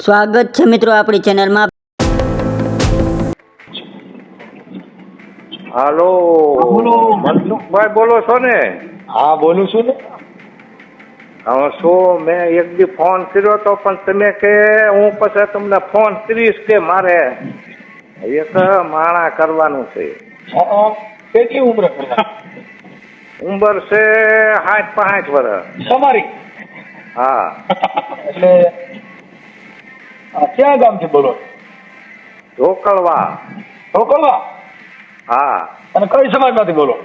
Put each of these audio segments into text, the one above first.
સ્વાગત છે મિત્રો આપણી ચેનલમાં. હાલો. બોલો. મનસુખભાઈ બોલો છો ને? હા બોલું છું ને. હા શું મેં એક દી ફોન કર્યો તો પણ તમે કે હું પછી તમને ફોન કરીશ કે મારે? એક માણા કરવાનું છે. કેટલી ઉંમર ઉંમર છે સાઠ પાંચ વર્ષ. તમારી? હા. એટલે ક્યાં ગામથી બોલો ઢોકળવા. ઢોકળવા? હા. અને કઈ સમાજમાંથી બોલો?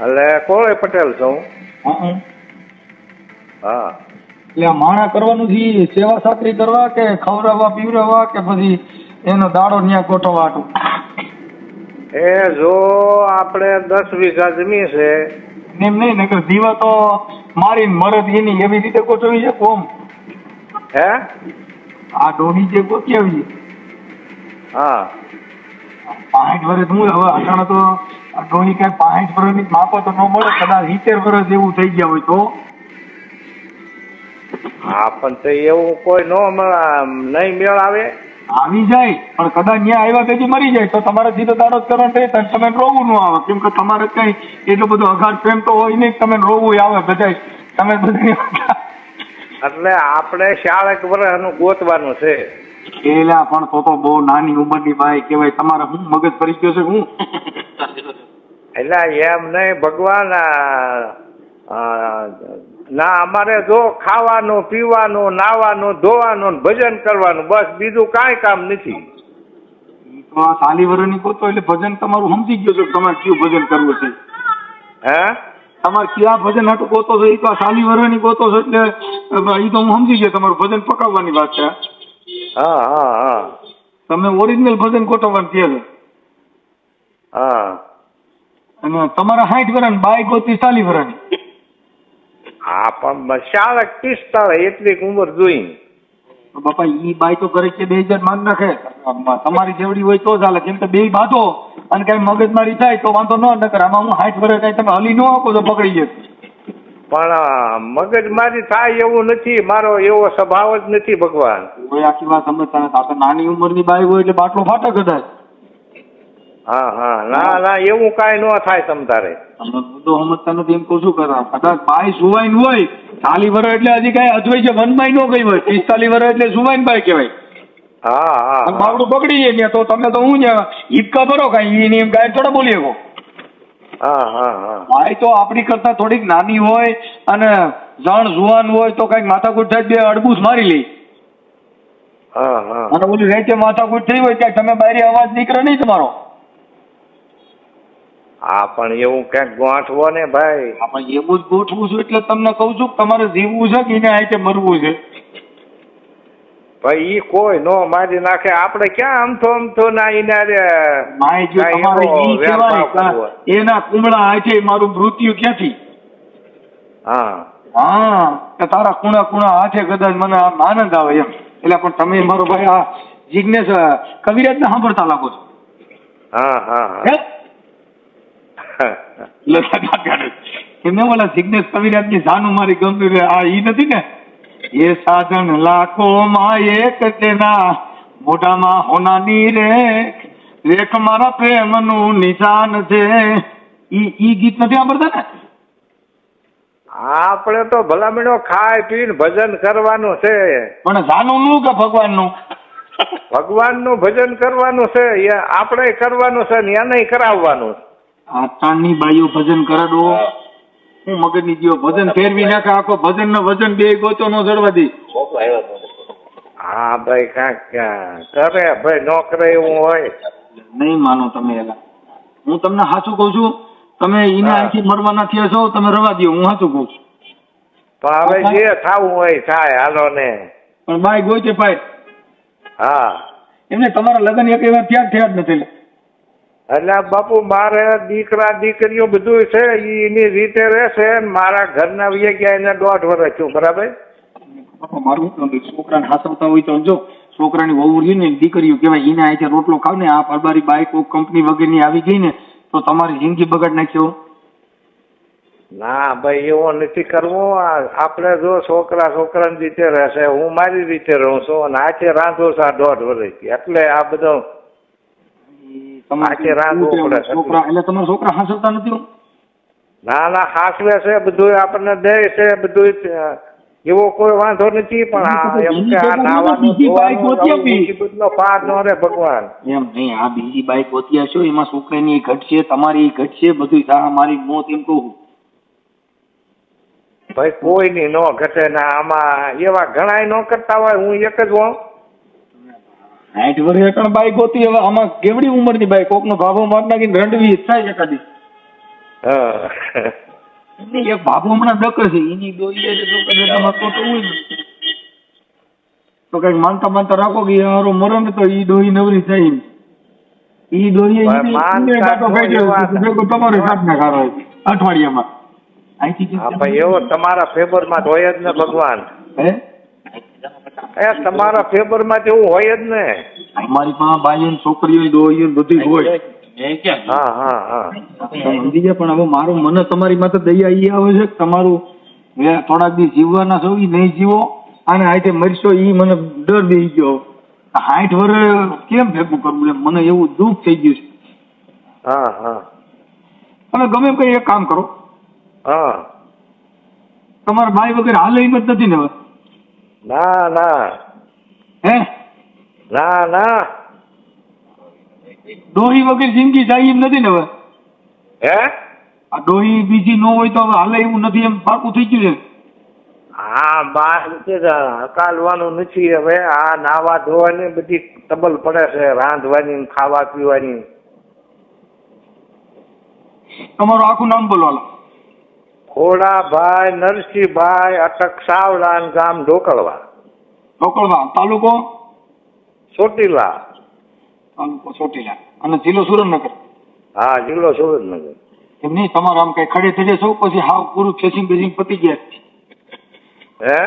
એટલે કોળે પટેલ છું. હા હા. એટલે માણા કરવાનું છે સેવા સાકરી કરવા કે ખવડાવવા પીવડાવવા કે પછી એનો દાડો ન્યા ગોઠવવા હાટું? એ જો આપણે દસ વીઘા જમી છે. એમ નહીં નકર દીવા તો મારી મરદ એની એવી રીતે ગોઠવી છે કોમ? હે? આ ડોહી જે ગોઠવી હા. પાંઠ વર્ષ હું હવે અટાણે તો ડોહી કઈ પાંઠ વર્ષની માપો તો ન મળે કદાચ સિત્તેર વર્ષ એવું થઈ ગયા હોય તો. હા પણ તો એવું કોઈ નો નહીં મેળ આવે. આવી જાય પણ કદાચ ત્યાં આવ્યા પછી મરી જાય તો તમારે સીધો દાડો જ કરવાનો તો તમે રોવું ન આવે. કેમ કે તમારે કઈ એટલો બધો અઘાર પ્રેમ તો હોય નહીં તમે રોવું આવે બધા તમે બધા એટલે આપણે શાળક વર્ષનું ગોતવાનું છે. એલા પણ તો તો બહુ નાની ઉંમરની ભાઈ કહેવાય. તમારે હું મગજ ફરી ગયો છે હું? એટલે એમ નહીં ભગવાન ના અમારે જો ખાવાનું પીવાનું નાવાનું ધોવાનું ભજન કરવાનું બસ બીજું કાંઈ કામ નથી. તો આ સાલી વર્ષની ગોતો એટલે ભજન તમારું સમજી ગયો છો તમારે કયું ભજન કરવું છે? હે? તમારે ક્યાં ભજન હાટું ગોતો છો એ તો સાલી વરવાની ગોતો છો એટલે એ તો હું સમજી ગયો તમારું ભજન પકાવવાની વાત છે. હા હા હા. તમે ઓરિજિનલ ભજન ગોઠવવાનું કહે છે હા. અને તમારા સાઠ વર્ષ બાય ગોતી સાલી વર્ષની હા પણ શાળક પિસ્તાળે એટલી ઉંમર જોઈ. બાપા ઈ બાઈ તો ઘરે કે બે હજાર માંગ નાખે તમારી જેવડી હોય તો ચાલે કેમ કે બે બાંધો. અને કઈ મગજમારી થાય તો વાંધો ન નકર આમાં હું હાથ વર્ષ કઈ તમે હલી ન આપો તો પકડી જાય પણ મગજમારી થાય એવું નથી મારો એવો સ્વભાવ જ નથી ભગવાન. કોઈ આખી વાત સમજતા નથી આપણે નાની ઉંમરની બાઈ હોય એટલે બાટલો ફાટે કદાચ. હા હા ના ના એવું કાંઈ ન થાય તમ તારે. તમે બધું સમજતા નથી એમ કહું શું કરા કદાચ બાઈ સુવાઈન હોય ચાલી વર્ષ એટલે હજી કઈ અજવાઈ છે વનબાઈ ન ગઈ હોય. પિસ્તાલીસ વર્ષ એટલે સુવાઈન બાઈ કહેવાય. હા હા અને બાવડું પકડી જાય ત્યાં તો તમે તો હું હિપકા ભરો કાંઈ એની એમ ગાય થોડા બોલી શકો. હા હા હા. ભાઈ તો આપણી કરતા થોડીક નાની હોય અને જણ જુવાન હોય તો કંઈક માથાકૂટ થાય બે અડબૂસ મારી લે. હા હા. અને ઓલી રેતે માથાકૂટ થઈ હોય ત્યાં તમે બારી અવાજ નીકળે નહીં તમારો. હા પણ એવું ક્યાંક ગોઠવો ને ભાઈ. આમાં એવું જ ગોઠવું છું એટલે તમને કહું છું કે તમારે જીવવું છે કે એને હાથે મરવું છે? ભાઈ ઈ કોઈ નો મારી નાખે. આપણે ક્યાં અમથો અમથો ના ઇનારે એના કુમળા આજે મારું મૃત્યુ ક્યાંથી? હા. હા તારા કુણા કુણા હાથે કદાચ મને આમ આનંદ આવે એમ. એટલે પણ તમે મારો ભાઈ આ જિજ્ઞેસ કવિરાજ ને સાંભળતા લાગો છો? હા હા લતા એમને ઓલા જિજ્ઞેસ કવિરાજની જાનું મારી ગમતી આ ઈ નથી ને? એ સાધન લાખો માં એક તેના મોઢામાં હોનાની રે રેખ મારા પ્રેમનું નિશાન છે. ઈ ઈ ગીત નથી સાંભળતા ને? આપણે તો ભલામણો ખાય પીને ભજન કરવાનું છે. પણ જાનું નું કે ભગવાનનું ભગવાનનું ભજન કરવાનું છે એ આપણે કરવાનું છે ને એને કરાવવાનું આટાણની બાઈઓ ભજન કરાડો હું મગજની ગયો ભજન ફેરવી નાખે આખો ભજન નો વજન બે ગોતો નો જડવા દે. હા ભાઈ કાંક કરે ભાઈ ન કરે એવું હોય. નહીં માનો તમે એલા. હું તમને સાચું કહું છું તમે એને. અહીંથી મરવાના થયા છો તમે રવા દો હું સાચું કહું છું. પણ હવે જે થવું હોય થાય હાલો ને. પણ બાય ગોઈતે પાય. હા. એમને તમારા લગ્ન એક એવા ત્યાં જ થયા જ નથી. એટલે બાપુ મારે દીકરા દીકરીઓ બધું છે એની રીતે રહેશે મારા ઘરના વીએ ગયા એને દોઢ વર્ષ છું બરાબર? બાપા મારું શું છોકરાને હાસવતા હોય તો જો છોકરાની વહુ રહી ને દીકરીઓ કહેવાય એને આજે રોટલો ખાવ ને આ પરબારી બાઈક કંપની વગેરેની આવી ગઈ ને તો તમારી જિંદગી બગાડ નાખ્યો ના ભાઈ એવો નથી કરવો. આપણે જો છોકરા છોકરાની રીતે રહેશે હું મારી રીતે રહું છું અને આચે રાંધો છે આ દોઢ વર્ષથી. એટલે આ બધો તમારે આજે રાંધવું શું પડે. છે? છોકરા એટલે તમારા છોકરા હાંસલતા નથી ના ના હાસવે છે બધું આપણને દે છે બધું એવો કોઈ વાંધો નથી પણ એમ કે આ નાવાનું ધોવાનું ગોતી આવું આપી. મુસીબતનો પાર ન રે ભગવાન. એમ નહીં આ બીજી બાઈક ગોતી હશો એમાં છોકરાની ઘટશે તમારી ઘટશે બધું આ મારી મોત એમ કહું ભાઈ કોઈની નો ઘટે ના આમાં એવા ઘણાય ન કરતા હોય હું એક જ હોઉં. સાઠ વર્ષ એકણ બાઈક હોતી હવે આમાં કેવડી ઉંમરની બાઈક? કોકનો ભાભો માર નાખીને રંડવી થાય એકાદી. હા. એક ભાભો હમણાં ડકર છે એની દોઈ લે તો કદાચ તમારે ખોટું હોય ને. તો કંઈક માનતા માનતા રાખો કે હારો મરણ ને તો ઈ દોઈ નવરી થાય ઈ ભેગો તમારે સાત ના ખારો અઠવાડિયામાં. અહીંથી એવો તમારા ફેવરમાં માં હોય જ ને ભગવાન. હે? એ તમારા ફેવરમાં માં તેવું હોય જ ને. અમારી પાસે બાઈઓ ને છોકરીઓ દોહીઓ બધું હોય. હા હા હા. સમજી ગયા પણ હવે મારું મને તમારી માથે દયા ઈ આવે છે તમારું થોડાક દી જીવવાના છો ઈ નહીં જીવો અને હાઈટે મરશો ઈ મને ડર દઈ ગયો. હાઠ વર્ષ કેમ ભેગું કરવું મને એવું દુઃખ થઈ ગયું છે. હા હા. તમે ગમે કઈ એક કામ કરો. હા. તમારા ભાઈ વગર હાલ હિંમત નથી ને હવે. ના ના. હે? ના ના. ડોહી વગર જિંદગી જાય એમ નથી ને હવે? હે? આ ડોહી બીજી ન હોય તો હવે હાલે એવું નથી એમ પાકું થઈ ગયું છે. હા કે હકાલવાનું નથી હવે. આ નાવા ધોવાની બધી તબલ પડે છે રાંધવાની ખાવા પીવાની. તમારું આખું નામ બોલો ખોડાભાઈ નરસિંહભાઈ અટક સાવલાન ગામ ઢોકળવા. ઢોકળવા તાલુકો? ચોટીલા. તાલુકો ચોટીલા. અને જિલ્લો સુરેન્દ્રનગર? હા જિલ્લો સુરેન્દ્રનગર. એમ નહીં તમારે આમ કઈ ખડે થડે સૌ પછી હાવ પૂરું ફેસિંગ બેસીને પતી ગયા હે?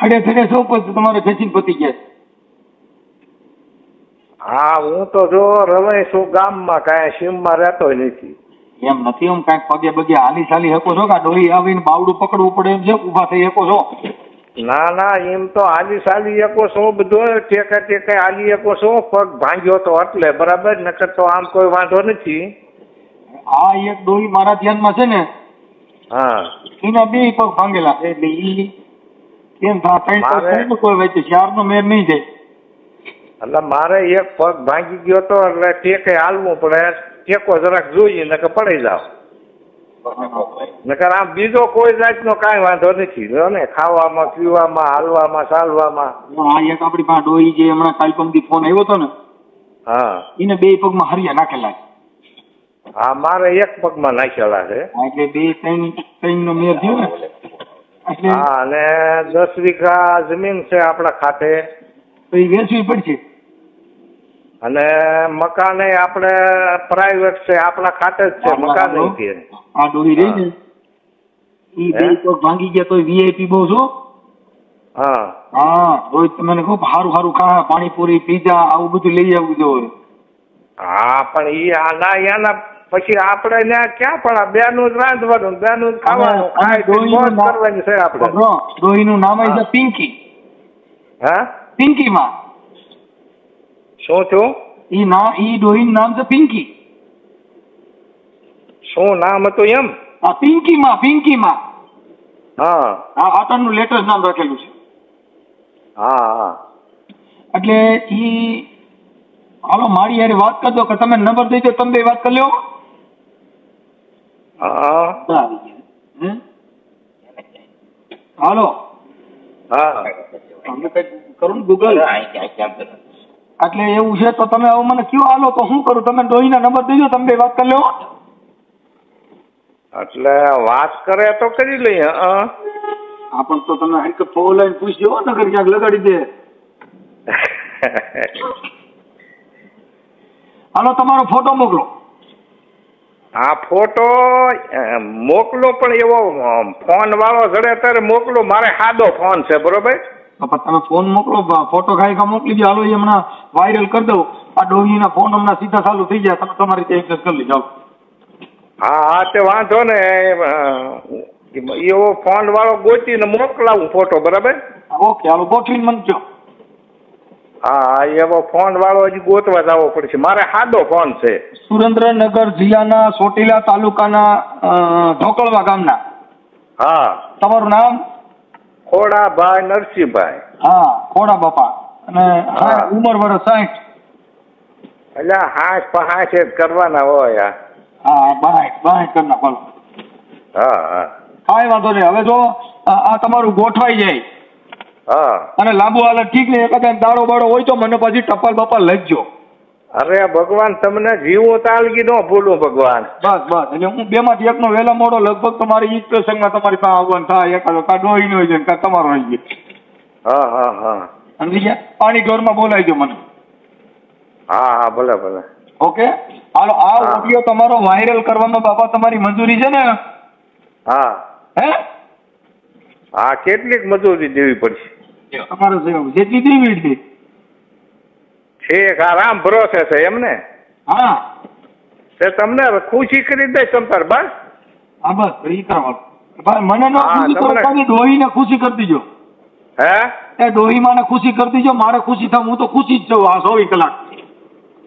ખડે ખડે સૌ પછી તમારે ફેસિંગ પતી ગયા હા હું તો જો રમેશ છું ગામમાં કાંઈ સીમમાં રહેતો નથી. એમ નથી એમ કાંઈક પગે બગે હાલી ચાલી શકો છો કે આ ડોહી આવીને બાવડું પકડવું પડે એમ છે ઊભા થઈ શકો છો? ના ના એમ તો હાલી સાલી શકો છો બધું ટેકા ટેકા હાલી શકો છો પગ ભાંગ્યો તો એટલે બરાબર? નકર તો આમ કોઈ વાંધો નથી. આ એક ડોહી મારા ધ્યાનમાં છે ને હા. એના બે પગ ભાંગેલા છે એટલે ઈ કેમ થા ત્રણ પગ મારે- થાય ને કોઈ વચ્ચે ચારનો મેર નહીં જાય. એટલે મારે એક પગ ભાંગી ગયો તો એટલે ટેકે હાલવું પડે. ટેકો જરાક જોઈએ નકર પડી જાવ નકર આમ બીજો કોઈ જાતનો કાંઈ વાંધો નથી. જો ને ખાવામાં પીવામાં હાલવામાં ચાલવામાં. હા એક આપણી પાસે ડોહી જે હમણાં કાલ પમદી ફોન આવ્યો હતો ને. હા. એને બે પગમાં હરિયા નાખેલા છે. હા મારે એક પગમાં નાખેલા છે. એટલે બે ત્રણ ત્રણ નો મેર થયો ને. હા અને દસ વીઘા જમીન છે આપણા ખાતે. તો એ વેચવી પડશે. અને મકાન આપણે પ્રાઇવેટ છે આપણા ખાતે જ છે મકાન આ ડોહી રહી ને? ઈ બે તો ભાંગી ગયા તો વીઆઈપી બહુ છો? હા. હા રોજ તમને ખૂબ સારું સારું ખા પાણીપુરી પીઝા આવું બધું લઈ આવવું જોઈએ હા પણ ઈ આ ના એના પછી આપણે ને ક્યાં પણ આ બેનું જ રાંધવાનું બે નું ખાવાનું કરવાની છે આપણે. સાંભળો, ડોહીનું નામ છે પિંકી. હા? પિંકી માં શું છો ઈ ના ઈ ડોહીનું નામ છે પિંકી. શું નામ હતું એમ? આ પિંકી માં પિંકી માં હા આ આટરનું લેટેસ્ટ નામ રાખેલું છે. હા હા. એટલે ઈ હાલો મારી યારે વાત કરજો કે તમે નંબર દઈ દો તમે બે વાત કરી લ્યો હા. હે? હાલો. હા. તમે કંઈક કરો ગૂગલ એટલે એવું છે તો તમે હવે મને કયો હાલો તો શું કરું? તમે ડોહીના નંબર દઈ દો તમે બે વાત કરી લો એટલે વાત કરે તો કરી લઈએ હા? પણ તો તમે એક ફોન લઈને પૂછજો નગર ક્યાંક લગાડી દે. હાલો તમારો ફોટો મોકલો. આ ફોટો મોકલો પણ એવો ફોન વાળો જડે ત્યારે મોકલો. મારે સાદો ફોન છે બરોબર? પણ તમે ફોન મોકલો ફોટો ખાઈ કા મોકલી દો હાલો એ હમણાં વાયરલ કરી દઉં. આ ડોહીના ફોન હમણાં સીધા ચાલુ થઈ જાય. તમે તમારી રીતે એક્સેસ કરી લેજો. હા હા તે વાંધો ને. એવો ફોન વાળો ગોતીને મોકલાવું ફોટો બરાબર? ઓકે હાલો ગોઠવીને મને કહો હા એવો ફોન વાળો હજી ગોતવા જવો પડશે. મારે સાદો ફોન છે. સુરેન્દ્રનગર જિલ્લાના ચોટીલા તાલુકાના ઢોકળવા ગામના. હા. તમારું નામ? ખોડાભાઈ નરસિંહભાઈ. હા ખોડા બાપા. અને ઉંમર વર્ષ સાઠ એટલે હાથ પહાથ જ કરવાના હોય. હા બાઈટ બાઈટ કરના બોલો હા હા. કાંઈ વાંધો નહીં. હવે જો આ તમારું ગોઠવાઈ જાય. હા. અને લાંબુ હાલત ઠીક નહીં એકાદ દાડો બાડો હોય તો મને પછી ટપાલ બપાલ લખજો. અરે ભગવાન તમને જીવો તાલગી ન ભૂલું ભગવાન. બસ બસ. એટલે હું બે માંથી એકનો વેલા મોડો લગભગ તમારી ઈ જ પ્રસંગમાં તમારી પાસે આવવાનું થાય. એકાદો કા ડોહી હોય છે કા તમારો હોય છે હા હા હા. સમજી ગયા પાણી ઢોરમાં બોલાવી દો મને. હા હા ભલે ભલે. ઓકે? હાલો આ. ઓડિયો તમારો વાયરલ કરવામાં બાપા તમારી મંજૂરી છે ને? હા. હે? હા કેટલીક મજૂરી દેવી પડશે. તમારે. જેટલી દેવી એટલી. ઠીક આરામ રામ ભરોસે છે એમ ને હા. તે તમને ખુશી કરી દે તમ બસ. હા બસ ઈ કરવાનું મને ન ખુશી કરો ડોહીને ખુશી કરી દીજો. હે? એ ડોહી માને ખુશી કરી દીજો મારે ખુશી થાય હું તો ખુશી જ છું આ ચોવીસ કલાક.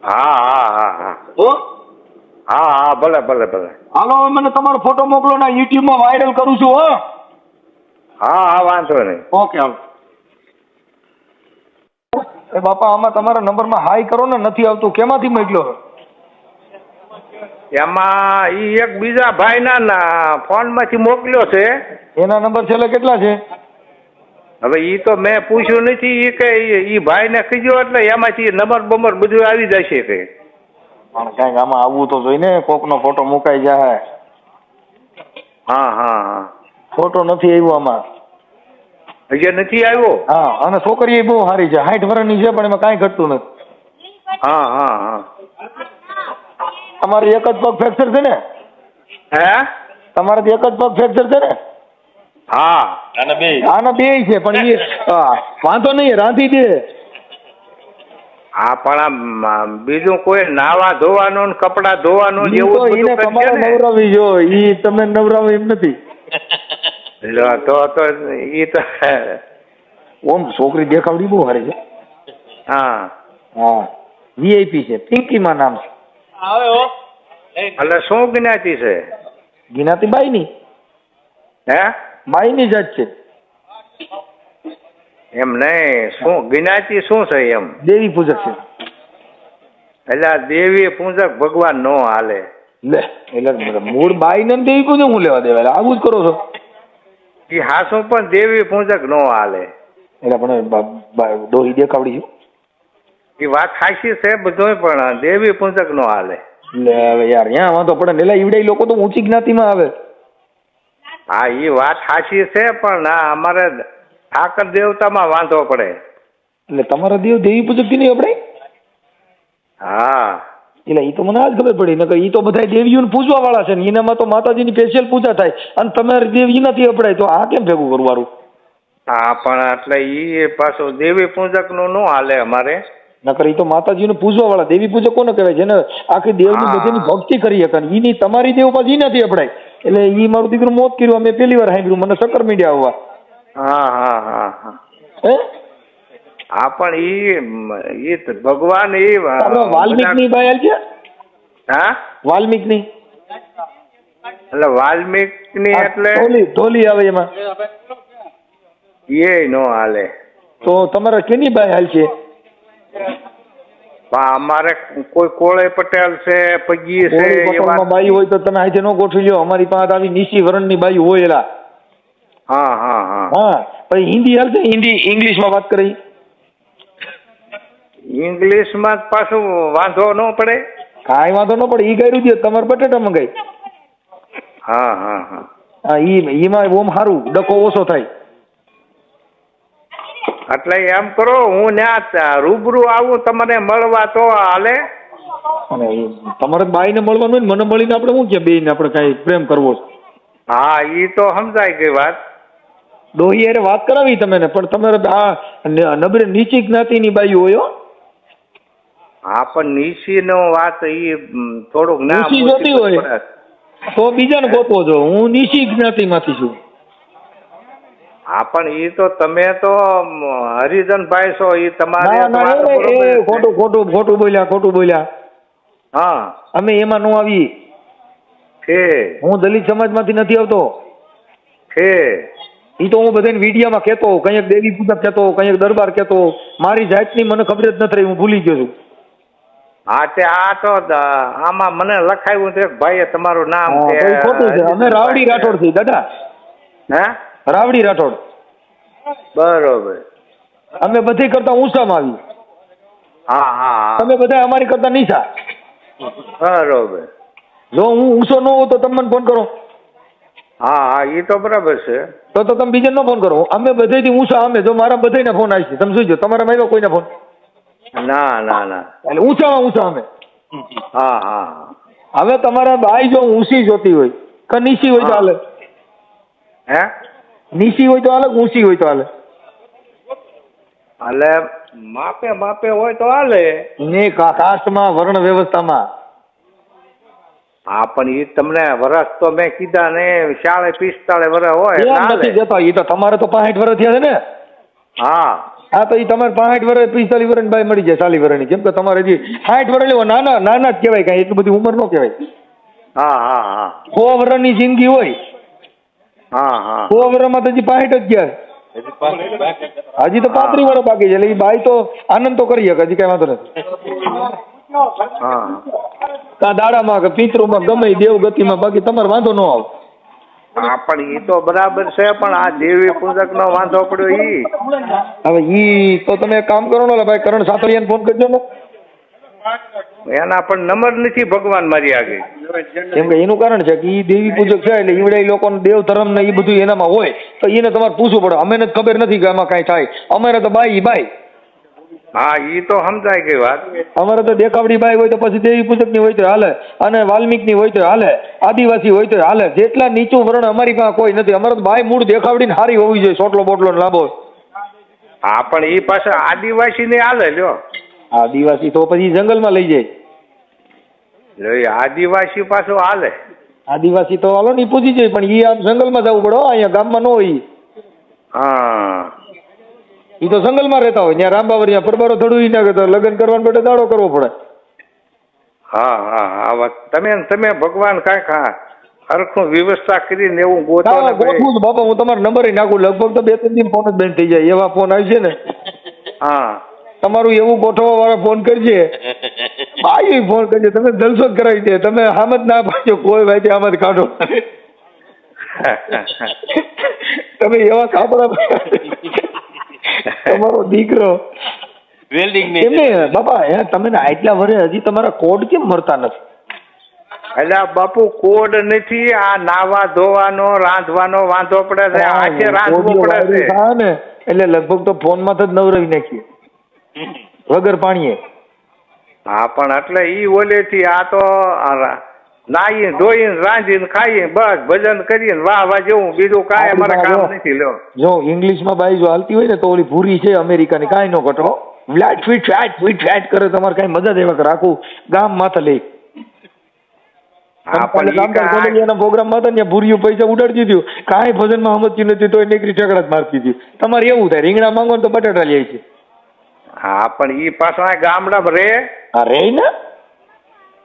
હા હા હા હા. હો? હા હા ભલે ભલે ભલે. હાલો હવે મને તમારો ફોટો મોકલો ને યુટ્યુબમાં વાયરલ કરું છું હો. હા હા વાંધો નહીં. ઓકે હાલો. એ બાપા આમાં તમારા નંબરમાં હાઈ કરો ને નથી આવતું. કેમાંથી મોકલ્યો એમાં ઈ એક બીજા ભાઈના ના ફોનમાંથી મોકલ્યો છે. એના નંબર છેલ્લે કેટલા છે? હવે ઈ તો મેં પૂછ્યું નથી ઈ કે ઈ- ભાઈને કીધું એટલે એમાંથી નંબર બમર બધું આવી જશે કે. પણ કાંઈક આમાં આવવું તો જોઈને કોકનો ફોટો મુકાઈ જાય હા હા હા. ફોટો નથી આવ્યો આમાં. હજી નથી આવ્યો? હા અને છોકરી એ બહુ સારી છે. સાઠ વર્ષની છે પણ એમાં કાંઈ ઘટતું નથી. હા હા હા. તમારે એક જ પગ ફ્રેક્ચર છે ને? હે? તમારે તો એક જ પગ ફ્રેક્ચર છે ને? હા. આના બે. છે પણ એ હા, વાંધો નહીં રાંધી દે. હા પણ આમ, આમ બીજું કોઈ નાવા ધોવાનું ને કપડા ધોવાનું એવું એને તમારે નવરાવી જો ઈ તમે નવરાવો એમ નથી. તો તો ઈ તો ઓમ છોકરી દેખાવડી બહુ હારી છે. હા. હા. વીઆઈપી છે. પિંકીમાં નામ છે. એટલે શું જ્ઞાતિ છે? ગિનાતી બાઈની. હે? બાઈની જાત છે. એમ નહીં. શું જ્ઞાતિ શું છે એમ? દેવી પૂજક છે. એટલે દેવી પૂજક ભગવાન નો હાલે. લે એટલે મૂળ બાઈ ને દેવી પૂજક હું લેવા દેવા? આવું જ કરો છો. ઈ હાસુ પણ દેવી પૂજક નો હાલે. એટલે પણ ડોહી દેખાવડી છું? એ વાત સાચી છે બધોય પણ દેવી પૂજક નો હાલે. હવે યાર ત્યાં વાંધો પડે ને. એટલે ઈવડે લોકો તો ઊંચી જ્ઞાતિમાં આવે. હા એ વાત સાચી છે પણ ના અમારે ઠાકર દેવતામાં વાંધો પડે. એટલે તમારા દેવ દેવી પૂજકથી નહીં આપણે હા. એટલે એ તો મને આજ ખબર પડી નકર ઈ તો બધા દેવીઓને પૂજવા વાળા છે ને એનામાં તો માતાજીની સ્પેશિયલ પૂજા થાય અને તમે દેવી નથી અપડાય તો આ કેમ ભેગું કરવાનું? હા પણ એટલે એ પાછો દેવી પૂજકનું નો હાલે અમારે. નકર એ તો માતાજીને પૂજવા વાળા દેવી પૂજક કોને કહેવાય? જેને આખી દેવની. બધીની ભક્તિ કરી શકે નહીં તમારી દેવ પાછી નથી અપડાય એટલે ઈ મારું દીકરું મોત કર્યું અમે પહેલી વાર સાંભળ્યું મને સક્કર મીડિયા આવવા. હા હા હા હા. હે? હા પણ એ એ ભગવાન એ વાલ્મીકની બાઈ હાલ છે? હા? વાલ્મીકની. એટલે વાલ્મીકની એટલે ધોલી આવે એમાં. એ નો હાલે. તો તમારે કેની બાય હાલ છે? અમારે કોઈ કોળે પટેલ છે પગી છે બાઈ હોય તો તમે આજે નો ગોઠવી લ્યો. અમારી પાસે આવી નીસી વરણની બાઈ હોય એલા. હા હા હા. હા પછી હિન્દી હાલશે હિન્દી ઇંગ્લિશમાં વાત કરી. ઇંગ્લિશમાં જ પાછું વાંધો ન પડે. કાંઈ વાંધો ન પડે. ઈ કર્યું છે તમારે બટેટા મંગાઈ હા હા હા. હા ઈ ઈમાં ઓમ સારું ડકો ઓછો થાય. એટલે એમ કરો હું ત્યાં રૂબરૂ આવું તમને મળવા તો હાલે. અને તમારે બાઈને મળવાનું હોય ને મને મળીને આપણે શું કે બેને આપણે કાંઈ પ્રેમ કરવો હા ઈ તો સમજાય ગઈ વાત. ડોહી અરે વાત કરાવી તમે પણ તમારે આ નબરે નબળી નીચી જ્ઞાતિની બાઈ હોય હો. હા પણ નીચી નો વાત ઈ મ, થોડુંક ના નીચી જોતી હોય. તો બીજાને ગોતવો છો હું નિશી જ્ઞાતિમાંથી છું. હા પણ એ તો તમે તો હરિજન હરિજનભાઈ છો એ તમારે એ- એ. ખોટું ખોટું ખોટું બોલ્યા ખોટું બોલ્યા. હા. અમે એમાં નો આવી છે. હું દલિત સમાજમાંથી નથી આવતો. છે. એ તો હું બધાને વિડીયામાં કહેતો કંઈક દેવી પૂજા કહેતો કંઈક દરબાર કહેતો મારી જાતની મને ખબર જ નથી રહી હું ભૂલી ગયો છું. હા તે આ તો આમાં મને લખાયું છે કે ભાઈએ તમારું નામ છે ખોટું છે. અમે રાવડી રાઠોડ છીએ દાદા. હે? રાવડી રાઠોડ. બરોબર. અમે બધી કરતા ઊંચામાં આવી હા હા તમે બધા અમારી કરતા નીચા. બરોબર. જો હું ઊંચો ન હોઉં તો તમને ફોન કરો. હા હા એ તો બરાબર છે. તો તો તમે બીજાને ન ફોન કરો. અમે બધેથી ઊંચા અમે જો મારા બધાને ફોન આવી છે. તમે જોઈજો તમારા આવ્યો કોઈને ફોન? ના ના ના. એટલે ઊંચામાં ઊંચા અમે હા હા. હવે તમારા બાઈ જો ઊંચી જોતી હોય કે નીચી હોય તો હાલે. હે? નીચી હોય તો હાલે ઊંચી હોય તો હાલે? હાલે માપે માપે હોય તો હાલે. ને કાસ્ટમાં વર્ણ વ્યવસ્થામાં? હા પણ એ તમને વરસ તો મેં કીધા ને ચાળે પિસ્તાળે વર્ષ હોય નથી જતો એ તો તમારે તો પાસઠ વર્ષ થયા છે ને. હા. હા તો એ તમારે પાંઠ વર્ષ પિસ્તાલીસ વર્ષની બાય મળી જાય ચાલીસ વર્ષની કેમ કે તમારે હજી સાઠ વર્ષ લેવો નાના નાના જ કહેવાય કાંઈ એટલી બધી ઉંમર ન કહેવાય. હા હા હા. સો વર્ષની જિંદગી હોય. હા હા. સો વર્ષમાં તો હજી પાંઠ જ ગયા. હજી તો પાંત્રીસ વર્ષ બાકી છે એટલે એ ભાઈ તો આનંદ તો કરી શકે હજી કઈ વાંધો નથી. હા. દાડામાં કે પિતૃમાં ગમે દેવ ગતિમાં બાકી તમારે વાંધો ન આવે. હા પણ એ તો બરાબર છે પણ આ દેવી પૂજક નો વાંધો પડ્યો ઈ. હવે ઈ તો તમે કામ કરો ને ભાઈ કરણ સાતળિયાને ફોન કરજો ને. એના પણ નંબર નથી ભગવાન મારી આગળ કેમ કે એનું કારણ છે કે એ દેવી પૂજક છે એટલે ઈવડે લોકો દેવ ધર્મ ને એ બધું એનામાં હોય તો એને તમારે પૂછવું પડે. અમને ને ખબર નથી કે આમાં કઈ થાય. અમારે તો બાઈ બાઈ. હા ઈ તો સમજાય ગઈ વાત. અમારે તો દેખાવડી બાઈ હોય તો પછી દેવી પૂજકની હોય તો હાલે અને વાલ્મીકની હોય તો હાલે આદિવાસી હોય તો હાલે. જેટલા નીચું વર્ણ અમારી પાસે કોઈ નથી. અમારે તો બાઈ મૂળ દેખાવડીને હારી હોવી જોઈએ સોટલો બોટલો ને લાંબો. હા પણ એ પાસે આદિવાસી ને હાલે લ્યો. આદિવાસી તો પછી જંગલમાં લઈ જાય. આદિવાસી પાછો હાલે. આદિવાસી તો હાલો ને પૂછી જાય પણ એ આમ જંગલમાં જવું પડે અહીંયા ગામમાં ન હોય હા. ઈ તો જંગલમાં રહેતા હોય. ત્યાં રામબાવર ત્યાં પરબારો થડું ઈ નાખે તો લગ્ન કરવાનું બેટે દાડો કરવો પડે. હા હા હા વાત. તમે ને તમે ભગવાન કાંઈક હા હરખું વ્યવસ્થા કરીને એવું ગોતો ના ગોઠવું બાપા હું તમારો નંબર નાખું. લગભગ તો બે ત્રણ દિન ફોન જ બંધ થઈ જાય. એવા ફોન આવી છે ને. હા. તમારું એવું ગોઠવવા વાળા ફોન કરજે. ભાઈ ફોન કરજે. તમે જલસો કરાવી દે. તમે હામત જ ના પાડજો. કોઈ ભાઈ આમ જ કાઢો. તમે એવા કાપડા તમારો દીકરો. વેલ્ડિંગ એમને બાપા હે તમે ને આટલા વર્ષે હજી તમારા કોડ કેમ મરતા નથી? એટલે આ બાપુ કોડ નથી આ નાવા ધોવાનો રાંધવાનો વાંધો પડે છે આજે રાંધવું પડે છે. ને એટલે લગભગ તો ફોનમાં તો જ નવરાવી નાખીએ. વગર પાણીએ. હા પણ એટલે ઈ ઓલેથી આ તો નાહીને ધોઈને રાંધીને ખાઈએ બસ ભજન કરીને વાહ વાહ જેવું. બીજું કાંઈ અમારે કામ નથી લ્યો. જો ઇંગ્લિશમાં બાઈ જો હાલતી હોય ને તો ઓલી ભૂરી છે અમેરિકાની કાંઈ નો ઘટો flat feet flat feet flat કરે તમારે કાંઈ મજા દેવા કે રાખું. ગામ માથે લઈ ને ભૂરીયું પૈસા ઉડાડી દીધું કાંઈ ભજનમાં સમજતી નથી તો નીકળી ઠેકડા જ મારતી હતી. તમારે એવું થાય રીંગણા માંગો ને તો બટાટા લે છે. હા પણ ઈ પાછા આ ગામડામાં રે. હા રે ને?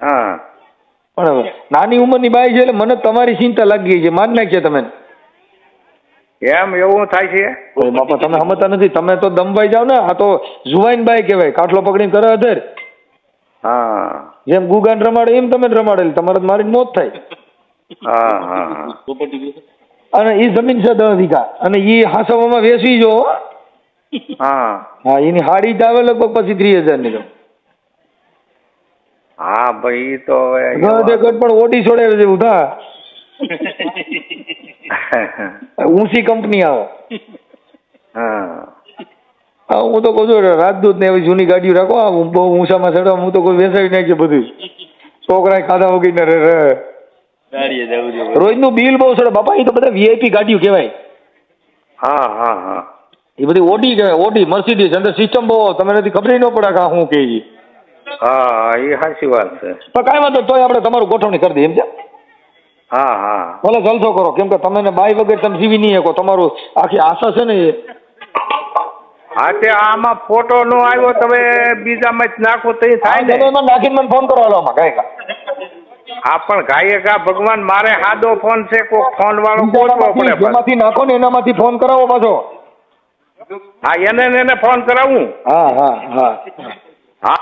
હા. પણ નાની ઉંમરની બાઈ છે એટલે મને તમારી ચિંતા લાગી ગઈ છે. માન નાખીએ તમે. એમ એવું થાય છે? બાપા તમે સમજતા નથી. તમે તો દમભાઈ જાવ ને આ તો જુવાઈન બાઈ કહેવાય. કાટલો પકડીને કરે અધર હા. જેમ ગુગાન રમાડે એમ તમે જ રમાડેલ. તમારે મારી મોત થાય. હા હા અને એ જમીન છે દસ વીઘા. અને એ હાસવામાં વેસી જો હો. હા. હા એની હાડી જ આવે લગભગ પછી ત્રીસ હજારની તો. હા ભાઈ ઈ તો હવે ગઢે ગઢ પણ ઓડી છોડે છે ઉધા ઊંચી કંપની આવો. હા. હા હું તો કહું છું રાજદૂત ને એવી જૂની ગાડીઓ રાખો. આ બહુ ઊંચામાં ચડવા હું તો કોઈ વેચાવી નાખીએ બધું. છોકરા ખાધા વગીને રે રે. ગાડીએ નું રોજનું બિલ બહુ સડે બાપા એ તો બધા વીઆઈપી ગાડીઓ કહેવાય. હા હા હા. એ બધી ઓડી કહેવાય. ઓડી મર્સિડીઝ અંદર સિસ્ટમ બહુ તમે નથી ખબર ન પડે કે હું શું કહે છે હા એ સાચી વાત છે. પણ કાંઈ વાંધો તોય આપણે તમારું ગોઠવણી કરી દઈએ એમ છે? હા હા. ભલે જલસો કરો કેમ કે તમે બાઈ વગર તમે જીવી નહીં શકો તમારું આખી આશા છે ને એ. હા તે આમાં ફોટો નો આવ્યો તમે બીજામાં જ નાખો તો થાય ને. એમાં નાખીને મને ફોન કરો આમાં કાંઈ હા પણ ગાયે ગા ભગવાન મારે હાદો ફોન છે કોક ફોન વાળો ગોતવો પડે. જેમાંથી નાખો ને એનામાંથી ફોન કરાવો પાછો. હા એને એને ફોન કરાવું? હા હા હા. હા.